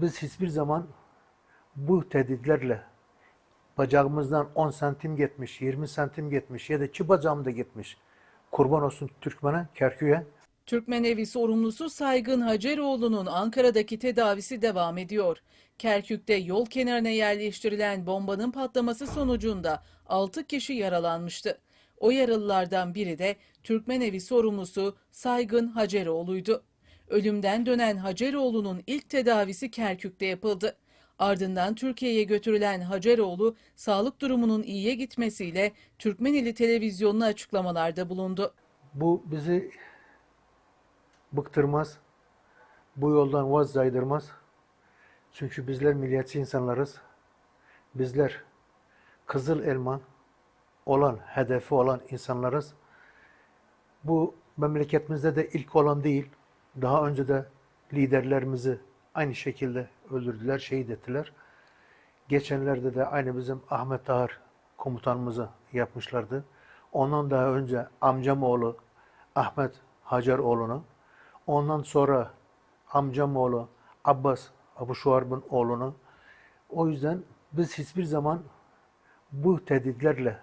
Biz hiçbir zaman bu tehditlerle bacağımızdan 10 santim gitmiş, 20 santim gitmiş ya da iki bacağım da gitmiş. Kurban olsun Türkmen'e, Kerkük'e. Türkmen evi sorumlusu Saygın Haceroğlu'nun Ankara'daki tedavisi devam ediyor. Kerkük'te yol kenarına yerleştirilen bombanın patlaması sonucunda 6 kişi yaralanmıştı. O yaralılardan biri de Türkmen evi sorumlusu Saygın Haceroğlu'ydu. Ölümden dönen Haceroğlu'nun ilk tedavisi Kerkük'te yapıldı. Ardından Türkiye'ye götürülen Haceroğlu sağlık durumunun iyiye gitmesiyle Türkmeneli televizyonuna açıklamalarda bulundu. Bu bizi bıktırmaz. Bu yoldan vaz. Çünkü bizler milliyetçi insanlarız. Bizler kızıl elma olan, hedefi olan insanlarız. Bu memleketimizde de ilk olan değil. Daha önce de liderlerimizi aynı şekilde öldürdüler, şehit ettiler. Geçenlerde de aynı bizim Ahmet Tahar komutanımızı yapmışlardı. Ondan daha önce amcam oğlu Ahmet Haceroğlu'nu, ondan sonra amcam oğlu Abbas Abu Şuarb'ın oğlunu. O yüzden biz hiçbir zaman bu tehditlerle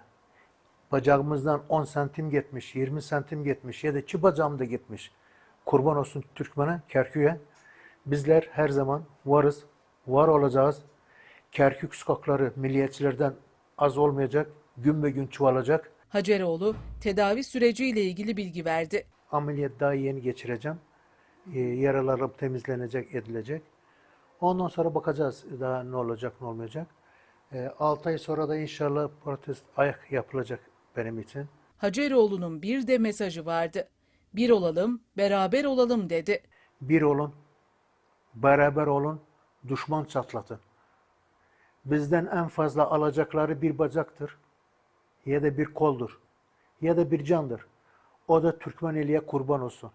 bacağımızdan 10 santim gitmiş, 20 santim gitmiş ya da iki bacağım da gitmiş. Kurban olsun Türkmen'e, Kerkük'e. Bizler her zaman varız, var olacağız. Kerkük sokakları milliyetçilerden az olmayacak, gün be gün çoğalacak. Haceroğlu tedavi süreciyle ilgili bilgi verdi. Ameliyat daha yeni geçireceğim. Ee, yaralarım temizlenecek, edilecek. Ondan sonra bakacağız daha ne olacak, ne olmayacak. 6 ay sonra da inşallah protest ayak yapılacak benim için. Haceroğlu'nun bir de mesajı vardı. Bir olalım, beraber olalım dedi. Bir olun, beraber olun, düşman çatlatın. Bizden en fazla alacakları bir bacaktır ya da bir koldur ya da bir candır. O da Türkmeneli'ye kurban olsun.